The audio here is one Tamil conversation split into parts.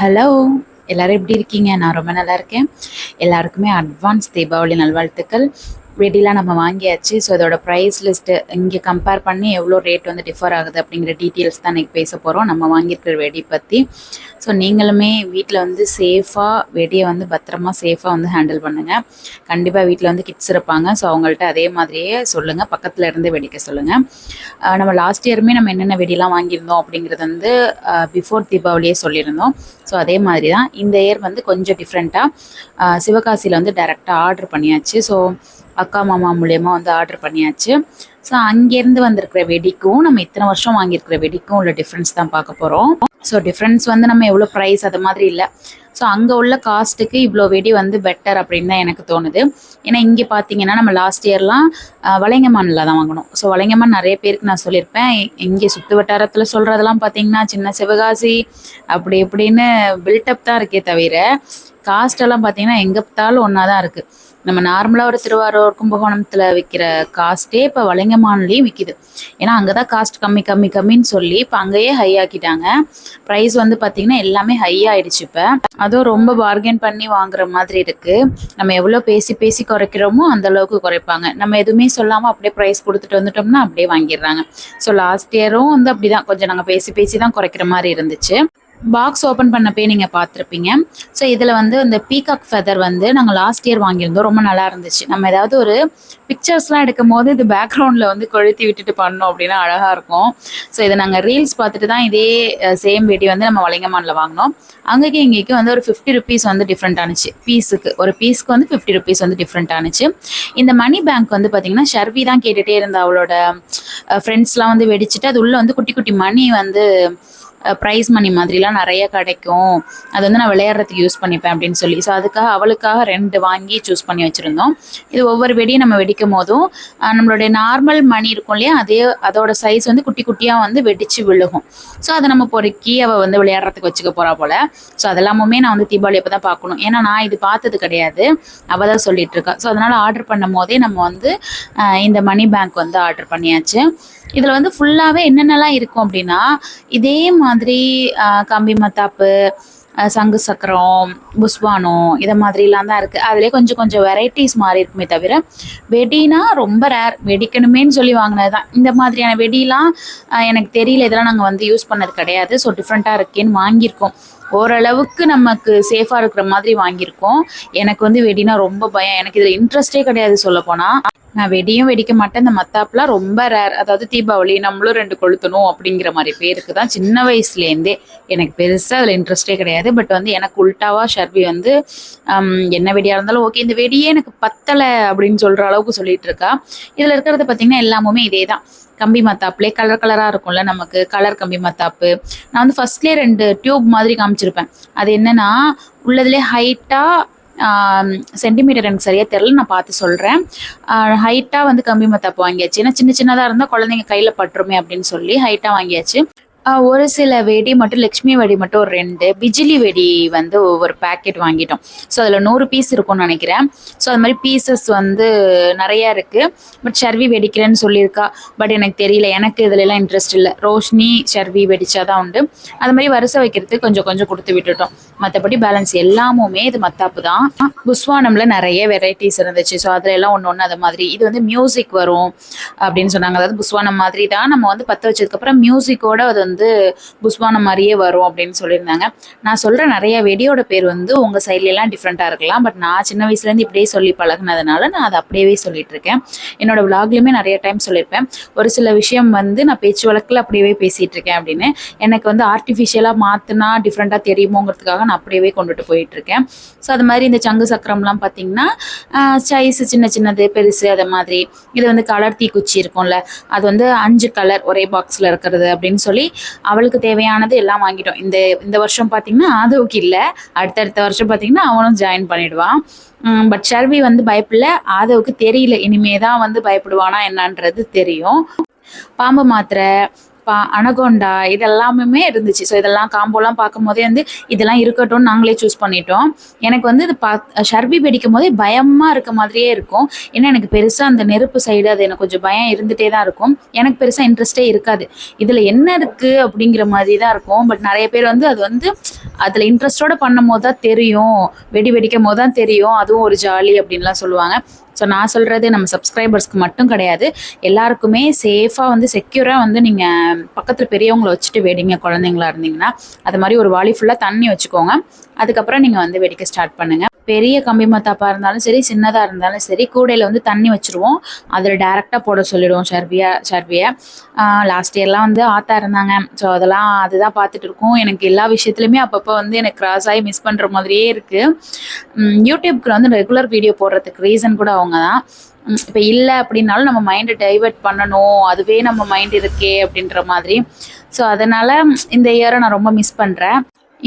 ஹலோ எல்லாரும் எப்படி இருக்கீங்க? நான் ரொம்ப நல்லா இருக்கேன். எல்லாருக்குமே அட்வான்ஸ் தீபாவளி நல்வாழ்த்துக்கள். வெடிலாம் நம்ம வாங்கியாச்சு. ஸோ இதோட ப்ரைஸ் லிஸ்ட்டு இங்கே கம்பேர் பண்ணி எவ்வளோ ரேட் வந்து டிஃபர் ஆகுது அப்படிங்கிற டீட்டெயில்ஸ் தான் இன்றைக்கி பேச போகிறோம் நம்ம வாங்கியிருக்கிற வெடி பற்றி ஸோ நீங்களுமே வீட்டில் வந்து சேஃபாக வெடியை வந்து பத்திரமா சேஃபாக வந்து ஹேண்டில் பண்ணுங்கள் கண்டிப்பாக வீட்டில் வந்து கிட்ஸ் இருப்பாங்க. ஸோ அவங்கள்ட்ட அதே மாதிரியே சொல்லுங்கள் பக்கத்தில் இருந்து வெடிக்க சொல்லுங்கள் நம்ம லாஸ்ட் இயருமே நம்ம என்னென்ன வெடிலாம் வாங்கியிருந்தோம் அப்படிங்கிறது வந்து பிஃபோர் தீபாவளியே சொல்லியிருந்தோம். ஸோ அதே மாதிரி தான் இந்த இயர் வந்து கொஞ்சம் டிஃப்ரெண்ட்டாக சிவகாசியில் வந்து டைரெக்டாக ஆர்டர் பண்ணியாச்சு. ஸோ அக்கா மாமா மூலியமாக வந்து ஆர்டர் பண்ணியாச்சு. ஸோ அங்கேருந்து வந்திருக்கிற வெடிக்கும் நம்ம இத்தனை வருஷம் வாங்கியிருக்கிற வெடிக்கும் உள்ள டிஃப்ரென்ஸ் தான் பார்க்க போகிறோம் ஸோ டிஃப்ரென்ஸ் வந்து நம்ம எவ்வளோ ப்ரைஸ் அது மாதிரி இல்லை. ஸோ அங்கே உள்ள காஸ்ட்டுக்கு இவ்வளோ வெடி வந்து பெட்டர் அப்படின்னு தான் எனக்கு தோணுது. ஏன்னா இங்கே பார்த்தீங்கன்னா நம்ம லாஸ்ட் இயர்லாம் வளைங்கமானில் தான் வாங்கணும். ஸோ வளைங்கமான் நிறைய பேருக்கு நான் சொல்லியிருப்பேன். இங்கே சுற்று வட்டாரத்தில் சொல்கிறதெல்லாம் பார்த்தீங்கன்னா சின்ன சிவகாசி அப்படி இப்படின்னு பில்டப் தான் இருக்கே தவிர காஸ்ட்டெல்லாம் பார்த்தீங்கன்னா எங்கே பார்த்தாலும் ஒன்றா தான் இருக்குது நம்ம நார்மலாக ஒரு திருவாரூர் கும்பகோணத்தில் விற்கிற காஸ்ட்டே இப்போ வளைங்கமான்லேயும் விற்கிது ஏன்னா அங்கே தான் காஸ்ட் கம்மி கம்மி கம்மின்னு சொல்லி இப்போ அங்கேயே ஹை ஆக்கிட்டாங்க. ப்ரைஸ் வந்து பார்த்திங்கன்னா எல்லாமே ஹை ஆகிடுச்சு இப்போ. அதுவும் ரொம்ப பார்கெயின் பண்ணி வாங்குற மாதிரி இருக்குது நம்ம எவ்வளோ பேசி பேசி குறைக்கிறோமோ அந்த அளவுக்கு குறைப்பாங்க. நம்ம எதுவுமே சொல்லாமல் அப்படியே ப்ரைஸ் கொடுத்துட்டு வந்துட்டோம்னா அப்படியே வாங்கிடுறாங்க. ஸோ லாஸ்ட் இயரும் வந்து அப்படி தான் கொஞ்சம் நாங்கள் பேசி பேசி தான் குறைக்கிற மாதிரி இருந்துச்சு. பாக்ஸ் ஓப்பன் பண்ணப்பே நீங்கள் பார்த்துருப்பீங்க. ஸோ இதில் வந்து இந்த பீகாக் ஃபெதர் வந்து நாங்கள் லாஸ்ட் இயர் வாங்கியிருந்தோம். ரொம்ப நல்லா இருந்துச்சு. நம்ம ஏதாவது ஒரு பிக்சர்ஸ்லாம் எடுக்கும் போது இது பேக்ரவுண்டில் வந்து கொழுத்தி விட்டுட்டு பண்ணோம் அப்படின்னா அழகாக இருக்கும். ஸோ இதை நாங்கள் ரீல்ஸ் பார்த்துட்டு தான் இதே சேம் வேட்டி வந்து நம்ம வளைங்கமானில் வாங்கினோம். அங்கேயும் இங்கேயும் வந்து ஒரு ஃபிஃப்டி ருபீஸ் வந்து டிஃப்ரெண்ட் ஆனிச்சு. பீஸுக்கு ஒரு பீஸ்க்கு வந்து ஃபிஃப்டி ருபீஸ் வந்து டிஃப்ரெண்ட் ஆனிச்சு. இந்த மணி பேங்க் வந்து பார்த்திங்கன்னா ஷர்வி தான் கேட்டுகிட்டே இருந்தா அவளோட ஃப்ரெண்ட்ஸ்லாம் வந்து வெடிச்சிட்டு அது உள்ளே வந்து குட்டி குட்டி மணி வந்து ப்ரைஸ் மணி மாதிரிலாம் நிறைய கிடைக்கும். அது வந்து நான் விளையாடுறதுக்கு யூஸ் பண்ணிப்பேன் அப்படின்னு சொல்லி. ஸோ அதுக்காக அவளுக்காக ரெண்டு வாங்கி சூஸ் பண்ணி வச்சுருந்தோம். இது ஒவ்வொரு வெடியும் நம்ம வெடிக்கும் போதும் நம்மளுடைய நார்மல் மணி இருக்கும் இல்லையா? அதே அதோட சைஸ் வந்து குட்டி குட்டியாக வந்து வெடித்து விழுகும். ஸோ அதை நம்ம பொறுக்கி அவள் வந்து விளையாடுறதுக்கு வச்சுக்க போகிறா போல். ஸோ அதெல்லாமுமே நான் வந்து தீபாவளி அப்போ தான் பார்க்கணும். ஏன்னா நான் இது பார்த்தது கிடையாது. அவள் தான் சொல்லிட்டு இருக்கா. ஸோ அதனால் ஆர்டர் பண்ணும் போதே நம்ம வந்து இந்த மணி பேங்க் வந்து ஆர்டர் பண்ணியாச்சு. இதில் வந்து ஃபுல்லாகவே என்னென்னலாம் இருக்கும் அப்படின்னா இதே மாதிரி மாதிரி கம்பி மத்தாப்பு சங்கு சக்கரம் புஸ்வானம் இதை மாதிரிலாம் தான் இருக்குது அதிலே கொஞ்சம் கொஞ்சம் வெரைட்டிஸ் மாறி இருக்குமே தவிர வெடினா ரொம்ப ரேர் வெடிக்கணுமேன்னு சொல்லி வாங்கினது தான் இந்த மாதிரியான வெடிலாம் எனக்கு தெரியல. இதெல்லாம் நாங்கள் வந்து யூஸ் பண்ணது கிடையாது. ஸோ டிஃப்ரெண்ட்டாக இருக்கேன்னு வாங்கியிருக்கோம். ஓரளவுக்கு நமக்கு சேஃபாக இருக்கிற மாதிரி வாங்கியிருக்கோம். எனக்கு வந்து வெடினா ரொம்ப பயம். எனக்கு இதில் இன்ட்ரெஸ்டே கிடையாது சொல்லப்போனால் நான் வெடியும் வெடிக்க மாட்டேன். இந்த மத்தாப்புலாம் ரொம்ப ரேர் அதாவது தீபாவளி நம்மளும் ரெண்டு கொளுத்தணும் அப்படிங்கிற மாதிரி பேருக்கு தான் சின்ன வயசுலேருந்தே எனக்கு பெருசாக அதில் இன்ட்ரெஸ்டே கிடையாது. பட் வந்து எனக்கு உல்ட்டாவா ஷர்வி வந்து என்ன வெடியாக இருந்தாலும் ஓகே இந்த வெடியே எனக்கு பத்தலை அப்படின்னு சொல்கிற அளவுக்கு சொல்லிட்டு இருக்கா. இதில் இருக்கிறது பார்த்திங்கன்னா எல்லாமுமே இதே தான் கம்பி மத்தாப்புலே கலர் கலராக இருக்கும்ல நமக்கு கலர் கம்பி மத்தாப்பு. நான் வந்து ஃபர்ஸ்ட்லேயே ரெண்டு டியூப் மாதிரி காமிச்சிருப்பேன். அது என்னென்னா உள்ளதுலேயே ஹைட்டாக சென்டிமீட்டர் எனக்கு சரியாக தெரில நான் பார்த்து சொல்கிறேன் ஹைட்டாக வந்து கம்பி மத்தாப்பு வாங்கியாச்சு. ஏன்னா சின்ன சின்னதாக இருந்தால் குழந்தைங்க கையில் பட்டுருமே அப்படின்னு சொல்லி ஹைட்டாக வாங்கியாச்சு. ஒரு சில வெடி மட்டும் லக்ஷ்மி வெடி மட்டும் ஒரு ரெண்டு. பிஜிலி வெடி வந்து ஒரு பேக்கெட் வாங்கிட்டோம். ஸோ அதில் நூறு பீஸ் இருக்கும்னு நினைக்கிறேன். ஸோ அது மாதிரி பீசஸ் வந்து நிறையா இருக்குது பட் ஷர்வி வெடிக்கிறேன்னு சொல்லியிருக்கா. பட் எனக்கு தெரியல. எனக்கு இதுலலாம் இன்ட்ரெஸ்ட் இல்லை. ரோஷினி ஷர்வி வெடிச்சா தான் உண்டு. அது மாதிரி வரிசை வைக்கிறதுக்கு கொஞ்சம் கொஞ்சம் கொடுத்து விட்டுட்டோம். மற்றபடி பேலன்ஸ் எல்லாமுமே இது மத்தாப்பு தான். புஸ்வானமில் நிறைய வெரைட்டிஸ் இருந்துச்சு. ஸோ அதில் எல்லாம் ஒன்று ஒன்று அது மாதிரி. இது வந்து மியூசிக் வரும் அப்படின்னு சொன்னாங்க. அதாவது புஸ்வானம் மாதிரி தான். நம்ம வந்து பற்ற வச்சதுக்கப்புறம் மியூசிக்கோட அது வந்து வந்து புஷ்பானம் மாதிரியே வரும் அப்படின்னு சொல்லியிருந்தாங்க. நான் சொல்கிற நிறைய வெடியோட பேர் வந்து உங்கள் சைட்லலாம் டிஃப்ரெண்ட்டாக இருக்கலாம். பட் நான் சின்ன வயசுலேருந்து இப்படியே சொல்லி பழகினதுனால நான் அதை அப்படியே சொல்லிட்டு இருக்கேன். என்னோட விலாக்லையுமே நிறைய டைம் சொல்லியிருப்பேன். ஒரு சில விஷயம் வந்து நான் பேச்சு வழக்கில் அப்படியே பேசிகிட்டு இருக்கேன் அப்படின்னு. எனக்கு வந்து ஆர்டிஃபிஷியலாக மாற்றினா டிஃப்ரெண்ட்டாக தெரியுமோங்கிறதுக்காக நான் அப்படியே கொண்டுட்டு போயிட்டுருக்கேன் ஸோ அது மாதிரி இந்த சங்கு சக்கரம்லாம் பார்த்தீங்கன்னா சைஸ் சின்ன சின்னது பெருசு அதை மாதிரி. இது வந்து கலர் தீக்குச்சி இருக்கும்ல. அது வந்து அஞ்சு கலர் ஒரே பாக்ஸில் இருக்கிறது அப்படின்னு சொல்லி அவளுக்கு தேவையானது எல்லாம் வாங்கிட்டோம். இந்த இந்த வருஷம் பார்த்தீங்கன்னா ஆதவுக்கு இல்லை. அடுத்தடுத்த வருஷம் பார்த்தீங்கன்னா அவனும் ஜாயின் பண்ணிடுவான். பட் ஷர்வி வந்து பயப்படல. ஆதவுக்கு தெரியல. இனிமே தான் வந்து பயப்படுவானா என்னன்றது தெரியும். பாம்பு மாத்திரை பா அனகோண்டா இது எல்லாமே இருந்துச்சு. ஸோ இதெல்லாம் காம்போலாம் பார்க்கும்போதே வந்து இதெல்லாம் இருக்கட்டும்னு நாங்களே சூஸ் பண்ணிட்டோம். எனக்கு வந்து இது பா ஷர்பி வெடிக்கும் போதே பயமாக இருக்க மாதிரியே இருக்கும். ஏன்னா எனக்கு பெருசாக அந்த நெருப்பு சைடு அது எனக்கு கொஞ்சம் பயம் இருந்துகிட்டே தான் இருக்கும். எனக்கு பெருசாக இன்ட்ரெஸ்டே இருக்காது. இதில் என்ன இருக்குது அப்படிங்கிற மாதிரி தான் இருக்கும். பட் நிறைய பேர் வந்து அது வந்து அதில் இன்ட்ரெஸ்டோட பண்ணும் போது தான் தெரியும். வெடி வெடிக்கும் போது தான் தெரியும். அதுவும் ஒரு ஜாலி அப்படின்லாம் சொல்லுவாங்க. ஸோ நான் சொல்கிறது நம்ம சப்ஸ்கிரைபர்ஸ்க்கு மட்டும் கிடையாது. எல்லாருக்குமே சேஃபாக வந்து செக்யூராக வந்து நீங்கள் பக்கத்தில் பெரியவங்களை வச்சுட்டு வேடிங்க குழந்தைங்களா இருந்தீங்கன்னா அது மாதிரி ஒரு வாலி ஃபுல்லாக தண்ணி வச்சுக்கோங்க. அதுக்கப்புறம் நீங்கள் வந்து வெடிக்க ஸ்டார்ட் பண்ணுங்கள் பெரிய கம்பி மத்தாப்பாக இருந்தாலும் சரி சின்னதாக இருந்தாலும் சரி கூடையில் வந்து தண்ணி வச்சுருவோம். அதில் டேரெக்டாக போட சொல்லிடுவோம் சர்வியா சர்வியை லாஸ்ட் இயர்லாம் வந்து ஆத்தா இருந்தாங்க. ஸோ அதெல்லாம் அதுதான் பார்த்துட்டு இருக்கோம். எனக்கு எல்லா விஷயத்துலையுமே அப்பப்போ வந்து எனக்கு கிராஸ் ஆகி மிஸ் பண்ணுற மாதிரியே இருக்குது யூடியூப்க்கு வந்து ரெகுலர் வீடியோ போடுறதுக்கு ரீசன் கூட அவங்க தான் இப்போ இல்லை அப்படின்னாலும் நம்ம மைண்டை டைவெர்ட் பண்ணணும். அதுவே நம்ம மைண்ட் இருக்கே அப்படின்ற மாதிரி. ஸோ அதனால் இந்த இயரை நான் ரொம்ப மிஸ் பண்ணுறேன்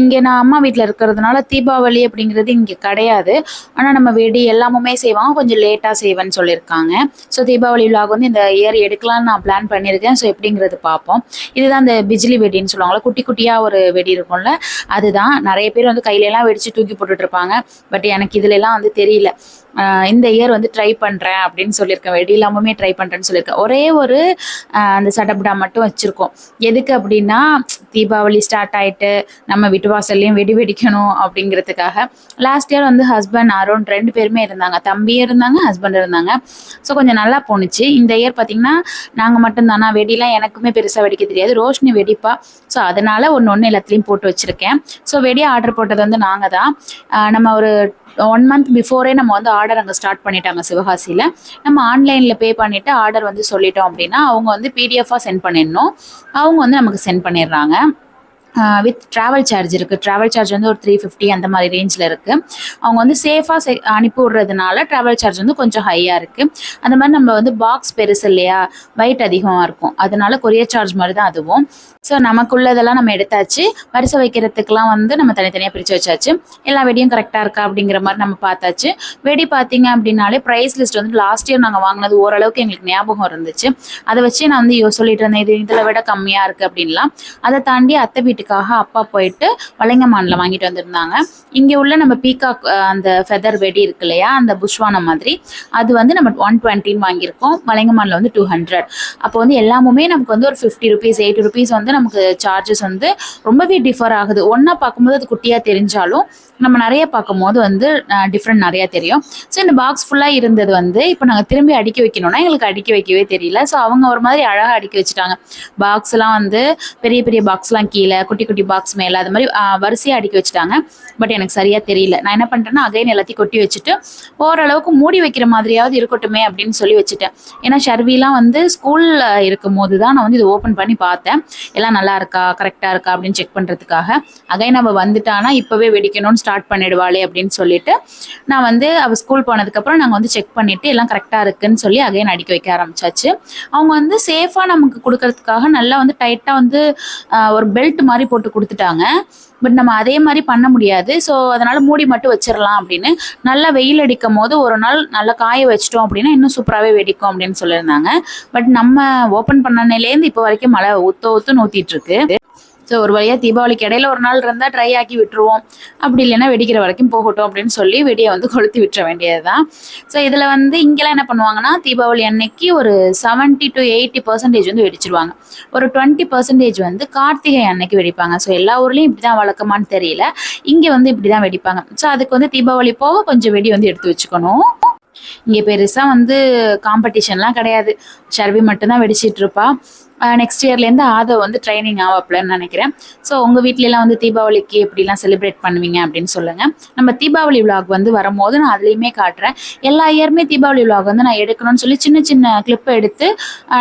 இங்கே நான் அம்மா வீட்டில் இருக்கிறதுனால தீபாவளி அப்படிங்கிறது இங்கே கிடையாது. ஆனால் நம்ம வெடி எல்லாமுமே செய்வாங்க. கொஞ்சம் லேட்டாக செய்வேன்னு சொல்லியிருக்காங்க. ஸோ தீபாவளி விழாவுக்கு வந்து இந்த இயர் எடுக்கலாம்னு நான் பிளான் பண்ணியிருக்கேன். ஸோ எப்படிங்கிறது பார்ப்போம். இதுதான் இந்த பிஜிலி வெடின்னு சொல்லுவாங்களா குட்டி குட்டியாக ஒரு வெடி இருக்கும்ல அதுதான். நிறைய பேர் வந்து கையிலலாம் வெடித்து தூக்கி போட்டுட்ருப்பாங்க. பட் எனக்கு இதுலலாம் வந்து தெரியல. இந்த இயர் வந்து ட்ரை பண்ணுறேன் அப்படின்னு சொல்லியிருக்கேன். வெடி இல்லாமமே ட்ரை பண்ணுறேன்னு சொல்லியிருக்கேன். ஒரே ஒரு அந்த சடபுடா மட்டும் வச்சுருக்கோம். எதுக்கு அப்படின்னா தீபாவளி ஸ்டார்ட் ஆகிட்டு நம்ம வீட்டு வாசல்லையும் வெடி வெடிக்கணும் அப்படிங்கிறதுக்காக. லாஸ்ட் இயர் வந்து ஹஸ்பண்ட் அருண் ரெண்டு பேருமே இருந்தாங்க. தம்பியும் இருந்தாங்க ஹஸ்பண்ட் இருந்தாங்க. ஸோ கொஞ்சம் நல்லா போணுச்சு. இந்த இயர் பார்த்திங்கன்னா நாங்கள் மட்டும்தானா? வெடிலாம் எனக்குமே பெருசாக வெடிக்க தெரியாது. ரோஷினி வெடிப்பா. ஸோ அதனால் ஒன்று ஒன்று எல்லாத்துலேயும் போட்டு வச்சுருக்கேன். ஸோ வெடி ஆர்டர் போட்டது வந்து நாங்கள் தான் நம்ம ஒரு ஒன் மந்த் பிஃபோரே நம்ம வந்து ஆர்டர் அங்கே ஸ்டார்ட் பண்ணிட்டாங்க சிவகாசியில். நம்ம ஆன்லைனில் பே பண்ணிவிட்டு ஆர்டர் வந்து சொல்லிட்டோம் அப்படின்னா அவங்க வந்து பிடிஎஃபாக சென்ட் பண்ணிடணும். அவங்க வந்து நமக்கு சென்ட் பண்ணிடுறாங்க. வித் ட்ராவல் சார்ஜ் இருக்குது ட்ராவல் சார்ஜ் வந்து ஒரு த்ரீ ஃபிஃப்டி அந்த மாதிரி ரேஞ்சில் இருக்குது அவங்க வந்து சேஃபாக செ அனுப்பி விட்றதுனால ட்ராவல் சார்ஜ் வந்து கொஞ்சம் ஹையாக இருக்குது அந்த மாதிரி நம்ம வந்து பாக்ஸ் பெருசு இல்லையா? வெயிட் அதிகமாக இருக்கும். அதனால கொரியர் சார்ஜ் மாதிரி தான் அதுவும். ஸோ நமக்குள்ளதெல்லாம் நம்ம எடுத்தாச்சு. வரிசை வைக்கிறதுக்கெலாம் வந்து நம்ம தனித்தனியாக பிரித்து வச்சாச்சு. எல்லா வெடியும் கரெக்டாக இருக்கா அப்படிங்கிற மாதிரி நம்ம பார்த்தாச்சு. வெடி பார்த்தீங்க அப்படின்னாலே ப்ரைஸ் லிஸ்ட் வந்து லாஸ்ட் இயர் நாங்கள் வாங்கினது ஓரளவுக்கு எங்களுக்கு ஞாபகம் இருந்துச்சு. அதை வச்சு நான் வந்து சொல்லிட்டு இருந்தேன் இது இதில் விட கம்மியாக இருக்குது அப்படின்லாம். அதை தாண்டி அத்தை வீட்டு வீட்டுக்காக அப்பா போயிட்டு வளைங்கமானில் வாங்கிட்டு வந்திருந்தாங்க. இங்கே உள்ள நம்ம பீகாக் அந்த ஃபெதர் வெடி இருக்கு இல்லையா அந்த புஷ்வானம் மாதிரி அது வந்து நம்ம ஒன் டுவெண்ட்டின்னு வாங்கியிருக்கோம். வளைங்கமானில் வந்து டூ ஹண்ட்ரட் அப்போ வந்து எல்லாமுமே நமக்கு வந்து ஒரு ஃபிஃப்டி ருபீஸ் எயிட்டி ருபீஸ் வந்து நமக்கு சார்ஜஸ் வந்து ரொம்பவே டிஃபர் ஆகுது. ஒன்றா பார்க்கும்போது அது குட்டியாக தெரிஞ்சாலும் நம்ம நிறைய பார்க்கும்போது வந்து டிஃப்ரெண்ட் நிறையா தெரியும். ஸோ இந்த பாக்ஸ் ஃபுல்லாக இருந்தது வந்து இப்போ நாங்கள் திரும்பி அடிக்க வைக்கணும்னா எங்களுக்கு அடிக்க வைக்கவே தெரியல. ஸோ அவங்க ஒரு மாதிரி அழகாக அடிக்க வச்சுட்டாங்க. பாக்ஸ்லாம் வந்து பெரிய பெரிய பாக்ஸ்லாம் கீழே குட்டி குட்டி பாக்ஸ் மேலே அது மாதிரி வரிசையாக அடிக்க வச்சுட்டாங்க. பட் எனக்கு சரியாக தெரியல. நான் என்ன பண்ணுறேன்னா அகைன் எல்லாத்தையும் கொட்டி வச்சுட்டு ஓரளவுக்கு மூடி வைக்கிற மாதிரியாவது இருக்கட்டுமே அப்படின்னு சொல்லி வச்சுட்டேன். ஏன்னா ஷர்விலாம் வந்து ஸ்கூலில் இருக்கும் போது தான் நான் வந்து இது ஓப்பன் பண்ணி பார்த்தேன். எல்லாம் நல்லா இருக்கா? கரெக்டாக இருக்கா? அப்படின்னு செக் பண்ணுறதுக்காக அகைன் நம்ம வந்துட்டானா இப்போவே வெடிக்கணும்னு ஸ்டார்ட் பண்ணிடுவாளே அப்படின்னு சொல்லிட்டு நான் வந்து அவள் ஸ்கூல் போனதுக்கப்புறம் நாங்கள் வந்து செக் பண்ணிவிட்டு எல்லாம் கரெக்டாக இருக்குன்னு சொல்லி அகைன் அடிக்க வைக்க ஆரம்பிச்சாச்சு. அவங்க வந்து சேஃபாக நமக்கு கொடுக்கறதுக்காக நல்லா வந்து டைட்டாக வந்து ஒரு பெல்ட் மாதிரி போட்டு கொடுத்துட்டாங்க. பட் நம்ம அதே மாதிரி பண்ண முடியாது. ஸோ அதனால் மூடி மட்டும் வச்சிடலாம் அப்படின்னு. நல்லா வெயில் அடிக்கும் போது ஒரு நாள் நல்லா காய வச்சிட்டோம் அப்படின்னா இன்னும் சூப்பராகவே வெடிக்கும் அப்படின்னு சொல்லியிருந்தாங்க. பட் நம்ம ஓப்பன் பண்ணனேலேருந்து இப்போ வரைக்கும் மழை ஊற்ற ஒத்து ஊற்றிட்டு இருக்கு. ஸோ ஒரு வழியாக தீபாவளிக்கு இடையில ஒரு நாள் இருந்தால் ட்ரை ஆக்கி விட்டுருவோம். அப்படி இல்லைன்னா வெடிக்கிற வரைக்கும் போகட்டும் அப்படின்னு சொல்லி வெடியை வந்து கொளுத்தி விட்டுற வேண்டியது தான் ஸோ இதில் வந்து இங்கெல்லாம் என்ன பண்ணுவாங்கன்னா தீபாவளி அன்னைக்கு ஒரு செவன்ட்டி டு எயிட்டி பர்சன்டேஜ் வந்து வெடிச்சிருவாங்க. ஒரு டுவெண்ட்டி பர்சன்டேஜ் வந்து கார்த்திகை அன்னைக்கு வெடிப்பாங்க. ஸோ எல்லா ஊர்லேயும் இப்படி தான் வழக்கமானு தெரியல. இங்கே வந்து இப்படி தான் வெடிப்பாங்க. ஸோ அதுக்கு வந்து தீபாவளி போக கொஞ்சம் வெடி வந்து எடுத்து வச்சுக்கணும். இங்கே பெருசாக வந்து காம்படிஷன்லாம் கிடையாது. ஷர்வி மட்டும்தான் வெடிச்சிட்டு இருப்பா. நெக்ஸ்ட் இயர்லேருந்து ஆதவ் வந்து ட்ரைனிங் ஆவாப்லன்னு நினைக்கிறேன். ஸோ உங்கள் வீட்லலாம் வந்து தீபாவளிக்கு எப்படிலாம் செலிப்ரேட் பண்ணுவீங்க அப்படின்னு சொல்லுங்கள் நம்ம தீபாவளி விலாக் வந்து வரும்போது நான் அதுலேயுமே காட்டுறேன். எல்லா இயருமே தீபாவளி விலாக் வந்து நான் எடுக்கணும்னு சொல்லி சின்ன சின்ன கிளிப்பை எடுத்து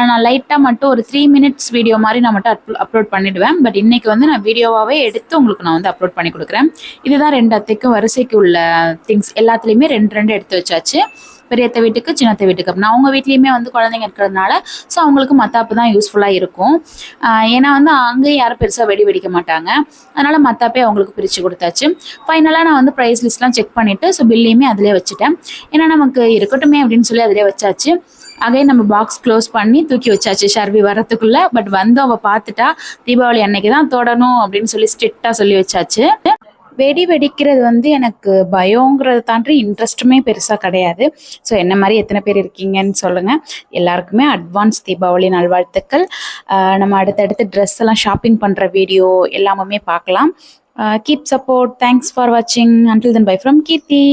நான் லைட்டாக மட்டும் ஒரு த்ரீ மினிட்ஸ் வீடியோ மாதிரி நான் மட்டும் அப்லோட் பண்ணிவிடுவேன் பட் இன்றைக்கி வந்து நான் வீடியோவாகவே எடுத்து உங்களுக்கு நான் வந்து அப்லோட் பண்ணி கொடுக்குறேன். இதுதான் ரெண்டு அத்தைக்கும் வரிசைக்கு உள்ள திங்ஸ் எல்லாத்துலேயுமே ரெண்டு ரெண்டு எடுத்து வச்சாச்சு. பெரியத்த வீட்டுக்கு சின்னத்த வீட்டுக்கு. அப்படின்னா அவங்க வீட்லேயுமே வந்து குழந்தைங்க இருக்கிறதுனால ஸோ அவங்களுக்கு மத்தாப்பு தான் யூஸ்ஃபுல்லாக இருக்கும். ஏன்னா வந்து அங்கேயும் யாரும் பெருசாக வெடி வெடிக்க மாட்டாங்க. அதனால் மத்தாப்பே அவங்களுக்கு பிரித்து கொடுத்தாச்சு. ஃபைனலாக நான் வந்து ப்ரைஸ் லிஸ்ட்லாம் செக் பண்ணிவிட்டு ஸோ பில்லையுமே அதிலே வச்சுட்டேன். ஏன்னா நமக்கு இருக்கட்டுமே அப்படின்னு சொல்லி அதிலே வச்சாச்சு. அகைன் நம்ம பாக்ஸ் க்ளோஸ் பண்ணி தூக்கி வச்சாச்சு. ஷர்வி வரத்துக்குள்ள பட் வந்து அவள் பார்த்துட்டா தீபாவளி அன்னைக்கு தான் தொடணும் அப்படின்னு சொல்லி ஸ்ட்ரிக்டாக சொல்லி வச்சாச்சு. வெடி வெடிக்கிறது வந்து எனக்கு பயங்கிறத தாண்டி இன்ட்ரெஸ்ட்டுமே பெருசாக கிடையாது. ஸோ என்ன மாதிரி எத்தனை பேர் இருக்கீங்கன்னு சொல்லுங்கள் எல்லாருக்குமே அட்வான்ஸ் தீபாவளி நல்வாழ்த்துக்கள். நம்ம அடுத்தடுத்து ட்ரெஸ் எல்லாம் ஷாப்பிங் பண்ணுற வீடியோ எல்லாமே பார்க்கலாம். கீப் சப்போர்ட் தேங்க்ஸ் ஃபார் வாட்சிங் until then bye from Keerthi.